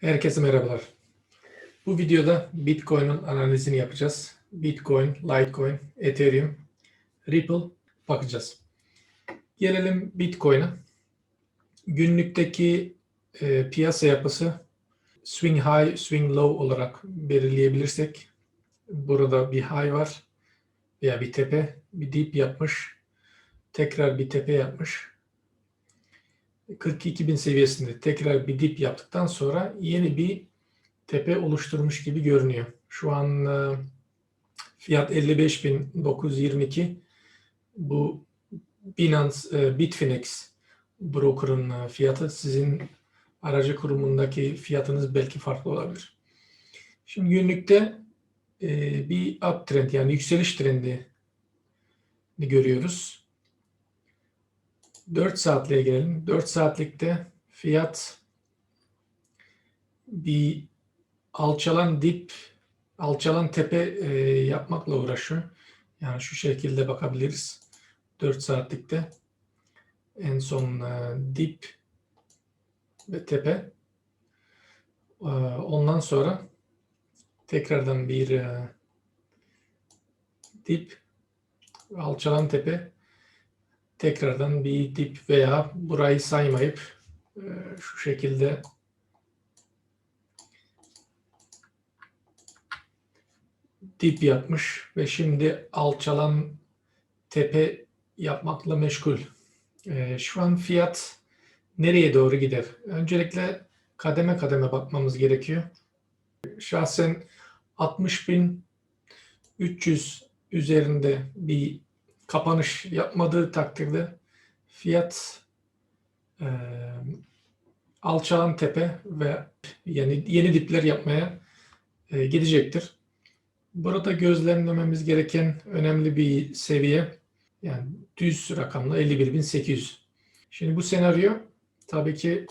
Herkese merhabalar. Bu videoda Bitcoin'in analizini yapacağız. Bitcoin, Litecoin, Ethereum, Ripple bakacağız. Gelelim Bitcoin'e. Günlükteki e, piyasa yapısı swing high, swing low olarak belirleyebilirsek burada bir high var veya bir tepe, bir dip yapmış, tekrar bir tepe yapmış. 42 bin seviyesinde tekrar bir dip yaptıktan sonra yeni bir tepe oluşturmuş gibi görünüyor. Şu an e, fiyat 55.922. Bu Binance, e, Bitfinex broker'ın e, fiyatı. Sizin aracı kurumundaki fiyatınız belki farklı olabilir. Şimdi günlükte bir uptrend yani yükseliş trendi görüyoruz. 4 saatliğe gelelim. 4 saatlikte fiyat bir alçalan dip, alçalan tepe e, yapmakla uğraşıyor. Yani şu şekilde bakabiliriz. 4 saatlikte en son e, dip ve tepe. E, ondan sonra tekrardan bir e, dip, alçalan tepe tekrardan bir dip veya burayı saymayıp e, şu şekilde dip yapmış ve şimdi alçalan tepe yapmakla meşgul. E, şu an fiyat nereye doğru gider? Öncelikle kademe kademe bakmamız gerekiyor. Şahsen 60.300 üzerinde bir kapanış yapmadığı takdirde fiyat e, alçalan tepe ve yani yeni dipler yapmaya e, gidecektir. Burada gözlemlememiz gereken önemli bir seviye yani düz rakamla 51.800. Şimdi bu senaryo tabii ki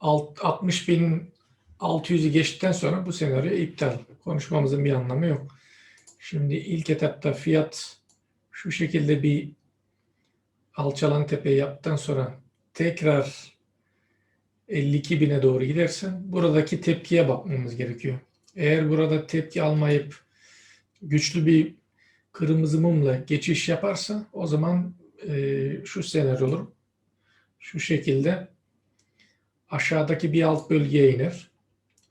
60.600'ü geçtikten sonra bu senaryo iptal. Konuşmamızın bir anlamı yok. Şimdi ilk etapta fiyat şu şekilde bir alçalan tepe yaptıktan sonra tekrar 52 bine doğru giderse buradaki tepkiye bakmamız gerekiyor. Eğer burada tepki almayıp güçlü bir kırmızı mumla geçiş yaparsa o zaman e, şu senaryo olur. Şu şekilde aşağıdaki bir alt bölgeye iner.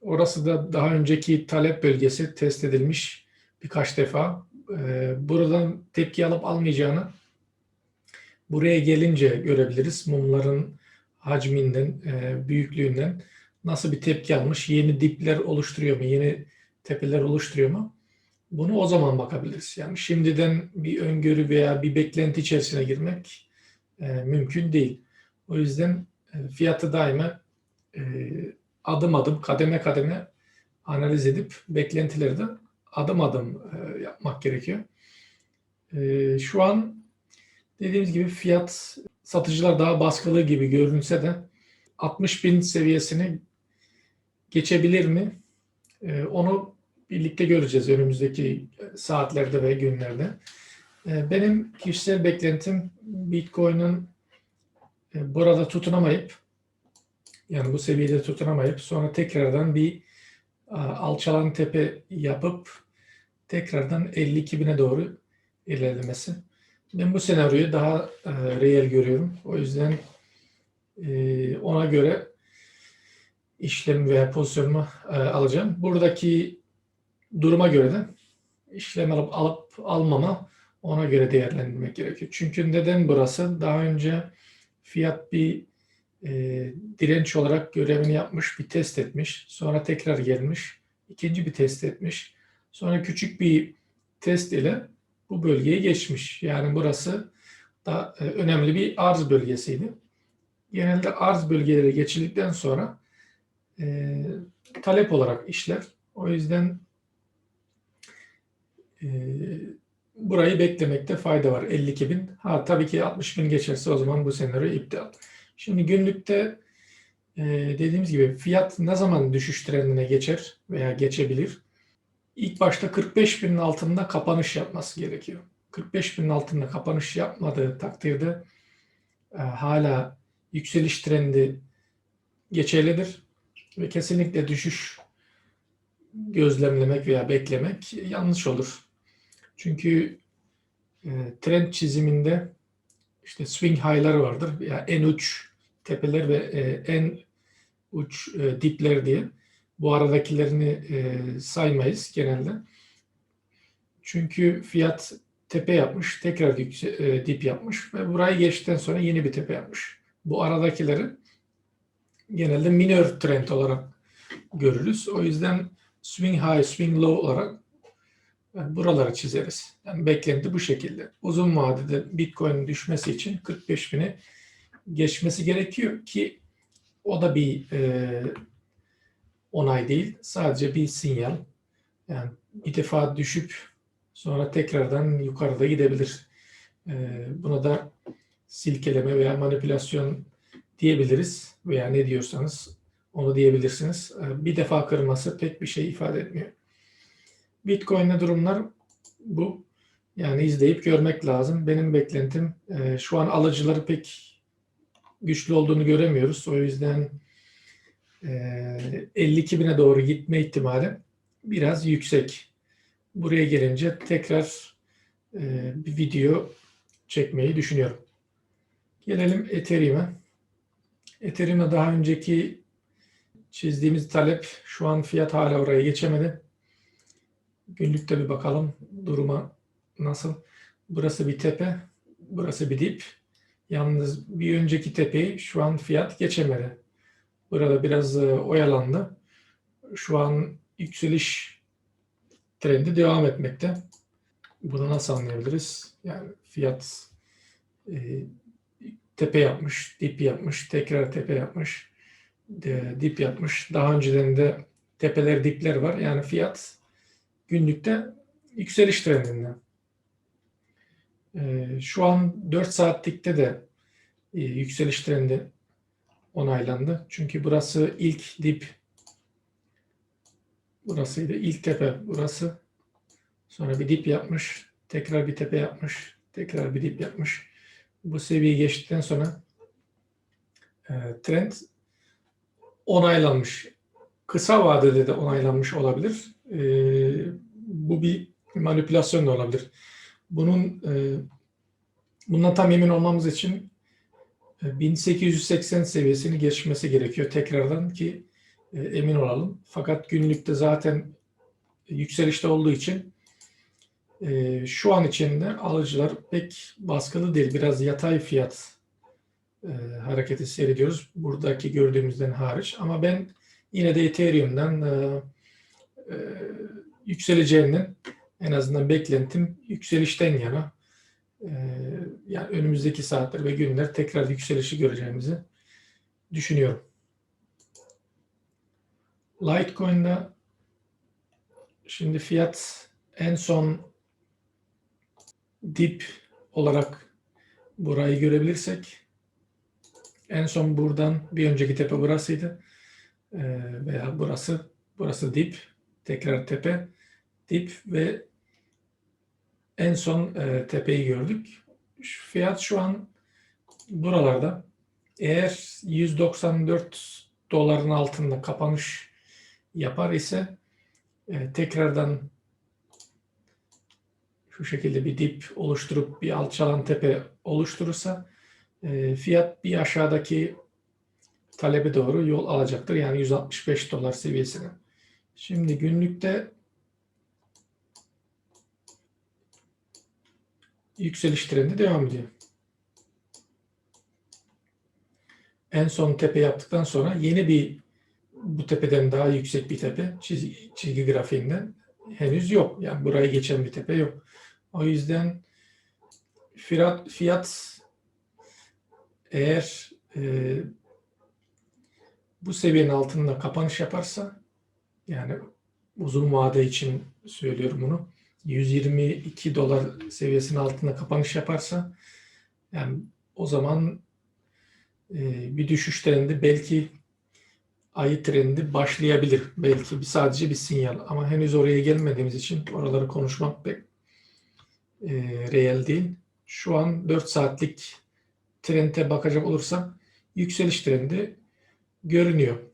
Orası da daha önceki talep bölgesi test edilmiş birkaç defa e, buradan tepki alıp almayacağını buraya gelince görebiliriz. Mumların hacminden, e, büyüklüğünden nasıl bir tepki almış, yeni dipler oluşturuyor mu, yeni tepeler oluşturuyor mu? Bunu o zaman bakabiliriz. Yani şimdiden bir öngörü veya bir beklenti içerisine girmek e, mümkün değil. O yüzden fiyatı daima adım adım, kademe kademe analiz edip beklentileri de adım adım e, yapmak gerekiyor. E, şu an dediğimiz gibi fiyat satıcılar daha baskılı gibi görünse de 60 bin seviyesini geçebilir mi? E, onu birlikte göreceğiz önümüzdeki saatlerde ve günlerde. Benim kişisel beklentim Bitcoin'in burada tutunamayıp yani bu seviyede tutunamayıp sonra tekrardan bir alçalan tepe yapıp tekrardan 52 bine doğru ilerlemesi. Ben bu senaryoyu daha e, reel görüyorum. O yüzden e, ona göre işlem veya pozisyonumu e, alacağım. Buradaki duruma göre de işlem alıp alıp almama ona göre değerlendirmek gerekiyor. Çünkü neden burası? Daha önce fiyat bir e, direnç olarak görevini yapmış, bir test etmiş. Sonra tekrar gelmiş. ikinci bir test etmiş. Sonra küçük bir test ile bu bölgeye geçmiş. Yani burası da e, önemli bir arz bölgesiydi. Genelde arz bölgeleri geçildikten sonra e, talep olarak işler. O yüzden e, burayı beklemekte fayda var. 52 bin. Ha tabii ki 60 bin geçerse o zaman bu senaryo iptal. Şimdi günlükte e, dediğimiz gibi fiyat ne zaman düşüş trendine geçer veya geçebilir? İlk başta 45 binin altında kapanış yapması gerekiyor. 45 binin altında kapanış yapmadığı takdirde e, hala yükseliş trendi geçerlidir. Ve kesinlikle düşüş gözlemlemek veya beklemek yanlış olur. Çünkü e, trend çiziminde işte swing high'lar vardır. Ya en uç tepeler ve e, en uç e, dipler diye. Bu aradakilerini e, saymayız genelde. Çünkü fiyat tepe yapmış, tekrar yükse- e, dip yapmış ve burayı geçtikten sonra yeni bir tepe yapmış. Bu aradakileri genelde minor trend olarak görürüz. O yüzden swing high, swing low olarak yani buraları çizeriz. Yani beklenti bu şekilde. Uzun vadede Bitcoin'in düşmesi için 45 bini geçmesi gerekiyor ki o da bir e, onay değil. Sadece bir sinyal. Yani bir defa düşüp sonra tekrardan yukarıda gidebilir. E, buna da silkeleme veya manipülasyon diyebiliriz veya ne diyorsanız onu diyebilirsiniz. E, Bir defa kırması pek bir şey ifade etmiyor. Bitcoin'de durumlar bu. Yani izleyip görmek lazım. Benim beklentim e, şu an alıcıları pek güçlü olduğunu göremiyoruz. O yüzden e, 52 bine doğru gitme ihtimali biraz yüksek. Buraya gelince tekrar e, bir video çekmeyi düşünüyorum. Gelelim Ethereum'e. Ethereum'e daha önceki çizdiğimiz talep şu an fiyat hala oraya geçemedi. Günlükte bir bakalım duruma nasıl. Burası bir tepe, burası bir dip. Yalnız bir önceki tepeyi şu an fiyat geçemedi. Burada biraz e, oyalandı. Şu an yükseliş trendi devam etmekte. Bunu nasıl anlayabiliriz? Yani fiyat e, tepe yapmış, dip yapmış, tekrar tepe yapmış, de, dip yapmış. Daha önceden de tepeler, dipler var. Yani fiyat günlükte yükseliş trendinde. E, şu an 4 saatlikte de e, yükseliş trendi onaylandı. Çünkü burası ilk dip. Burasıydı ilk tepe. Burası. Sonra bir dip yapmış. Tekrar bir tepe yapmış. Tekrar bir dip yapmış. Bu seviyeyi geçtikten sonra e, trend onaylanmış. Kısa vadede de onaylanmış olabilir. E, bu bir manipülasyon da olabilir. Bunun e, bundan tam emin olmamız için e, 1880 seviyesini geçmesi gerekiyor tekrardan ki e, emin olalım. Fakat günlükte zaten yükselişte olduğu için e, şu an içinde alıcılar pek baskılı değil. Biraz yatay fiyat e, hareketi seyrediyoruz. Buradaki gördüğümüzden hariç. Ama ben yine de Ethereum'dan e, e, yükseleceğinden en azından beklentim yükselişten yana. E, yani önümüzdeki saatler ve günler tekrar yükselişi göreceğimizi düşünüyorum. Litecoin'da şimdi fiyat en son dip olarak burayı görebilirsek en son buradan bir önceki tepe burasıydı. Ee, veya burası burası dip tekrar tepe dip ve en son e, tepeyi gördük. Şu fiyat şu an buralarda. Eğer 194 doların altında kapanış yapar ise e, tekrardan şu şekilde bir dip oluşturup bir alçalan tepe oluşturursa e, fiyat bir aşağıdaki talebe doğru yol alacaktır. Yani 165 dolar seviyesine. Şimdi günlükte yükseliş trendi devam ediyor. En son tepe yaptıktan sonra yeni bir bu tepeden daha yüksek bir tepe çizgi, çizgi grafiğinden henüz yok. Yani burayı geçen bir tepe yok. O yüzden fiyat, fiyat eğer e, bu seviyenin altında kapanış yaparsa yani uzun vade için söylüyorum bunu 122 dolar seviyesinin altında kapanış yaparsa yani o zaman e, bir düşüş trendi belki ayı trendi başlayabilir. Belki bir sadece bir sinyal ama henüz oraya gelmediğimiz için oraları konuşmak pek e, reel değil. Şu an 4 saatlik trende bakacak olursam yükseliş trendi görünüyor.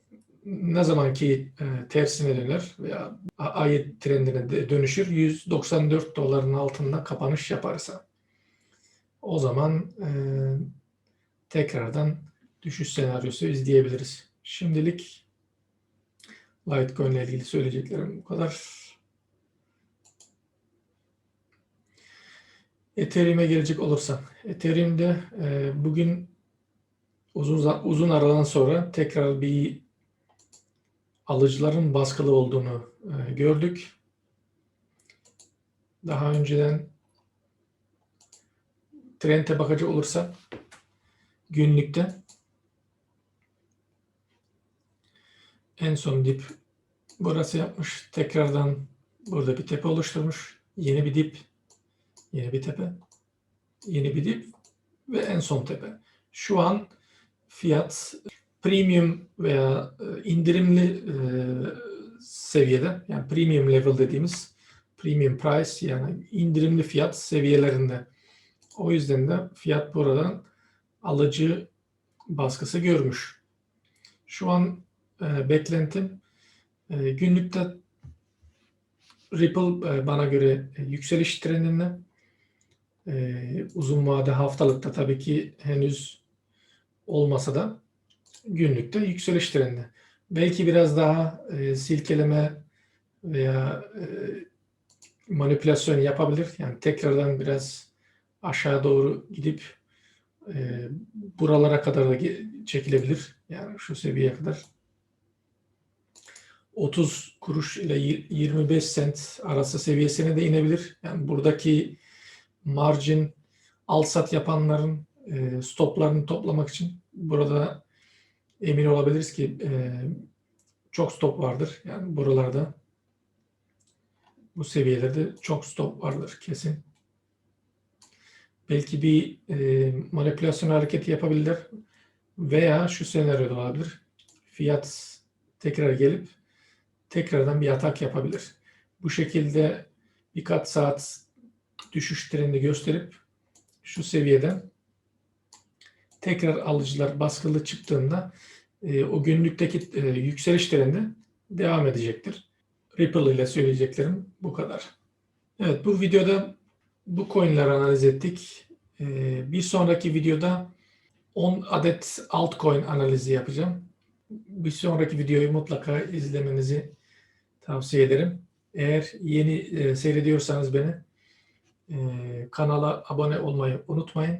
Ne zamanki e, tersine döner veya a- ayı trendine de dönüşür 194 doların altında kapanış yaparsa o zaman e, tekrardan düşüş senaryosu izleyebiliriz. Şimdilik Litecoin ile ilgili söyleyeceklerim bu kadar. Ethereum'e gelecek olursam, Ethereum'de e, bugün uzun uzun aradan sonra tekrar bir alıcıların baskılı olduğunu e, gördük. Daha önceden trend'e bakacak olursak günlükte en son dip burası yapmış. Tekrardan burada bir tepe oluşturmuş. Yeni bir dip, yeni bir tepe, yeni bir dip ve en son tepe. Şu an fiyat premium veya e, indirimli e, seviyede yani premium level dediğimiz premium price yani indirimli fiyat seviyelerinde. O yüzden de fiyat buradan alıcı baskısı görmüş. Şu an e, beklentim e, günlükte Ripple e, bana göre e, yükseliş trendinde e, uzun vade haftalıkta tabii ki henüz olmasa da günlükte yükseliş trendi. Belki biraz daha e, silkeleme veya e, manipülasyon yapabilir. Yani tekrardan biraz aşağı doğru gidip e, buralara kadar da çekilebilir. Yani şu seviyeye kadar. 30 kuruş ile y- 25 sent arası seviyesine de inebilir. Yani buradaki margin al sat yapanların e, stoplarını toplamak için burada emin olabiliriz ki e, çok stop vardır. Yani buralarda bu seviyelerde çok stop vardır kesin. Belki bir e, manipülasyon hareketi yapabilirler veya şu senaryoda olabilir. Fiyat tekrar gelip tekrardan bir atak yapabilir. Bu şekilde birkaç saat düşüş trendi gösterip şu seviyeden tekrar alıcılar baskılı çıktığında e, o günlükteki e, yükseliş trendi devam edecektir. Ripple ile söyleyeceklerim bu kadar. Evet bu videoda bu coinleri analiz ettik. E, bir sonraki videoda 10 adet altcoin analizi yapacağım. Bir sonraki videoyu mutlaka izlemenizi tavsiye ederim. Eğer yeni e, seyrediyorsanız beni e, kanala abone olmayı unutmayın.